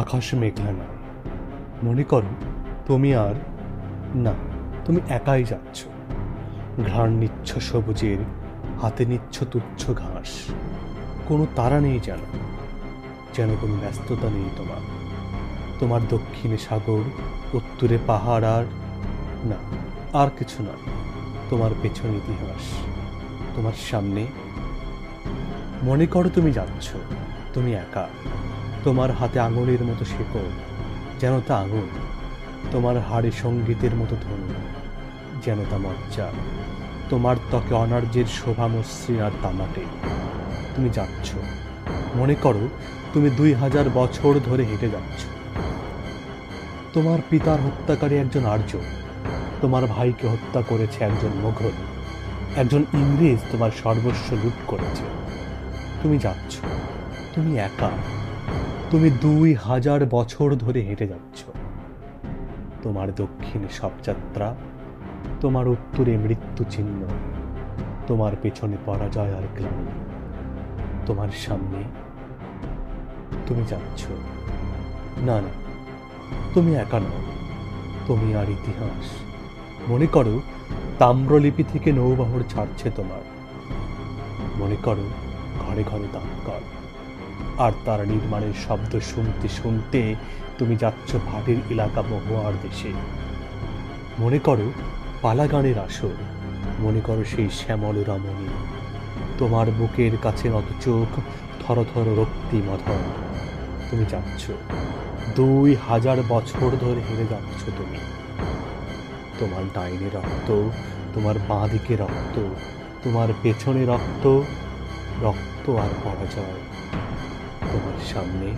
আকাশ মেঘলা নয় মনে করো, তুমি আর না, তুমি একাই যাচ্ছ। ঘ্রাণ নিচ্ছ সবুজের, হাতে নিচ্ছ তুচ্ছ ঘাস। কোনো তারা নেই যেন যেন কোনো ব্যস্ততা নেই তোমার। তোমার দক্ষিণে সাগর, উত্তরে পাহাড় আর না, আর কিছু নয় তোমার পেছনে ইতিহাস, তোমার সামনে। মনে করো তুমি যাচ্ছ, তুমি একা। তোমার হাতে আঙুলের মতো শেকড়, যেন তা আঙুল, তোমার হাড়ে সঙ্গীতের মতো ধ্বনি যেন তা মজ্জা, তোমার ত্বকে অনার্যের শোভা মসৃণ আর তামাটে। তুমি যাচ্ছ। মনে করো তুমি দুই হাজার বছর ধরে হেঁটে যাচ্ছ। তোমার পিতার হত্যাকারী একজন আর্য, তোমার ভাইকে হত্যা করেছে একজন মোঘল, একজন ইংরেজ তোমার সর্বস্ব লুট করেছে। তুমি যাচ্ছ। তুমি একা। তুমি দুই হাজার বছর ধরে হেঁটে যাচ্ছ। তোমার দক্ষিণে সব যাত্রা তোমার উত্তরে মৃত্যু চিহ্ন, তোমার পেছনে পরাজয় আর গ্লানি তোমার সামনে তুমি যাচ্ছ। না না, তুমি একা নও, তুমি আর ইতিহাস। মনে করো, তাম্রলিপি থেকে নৌবাহর ছাড়ছে তোমার। মনে করো, ঘরে ঘরে দাঁতকল আর তার নির্মাণের শব্দ শুনতে শুনতে তুমি যাচ্ছ ভাটির এলাকা মহুয়ার দেশে। মনে করো পালাগানের আসর, মনে করো সেই শ্যামল রমণী। তোমার বুকের কাছে নত চোখ, থর থর রক্তি মধর। তুমি যাচ্ছ, দুই হাজার বছর ধরে হেরে যাচ্ছ তুমি। তোমার ডাইনে রক্ত, তোমার বাঁ দিকে রক্ত, তোমার পেছনে রক্ত রক্ত আর পরাজয়। তোমার সামনে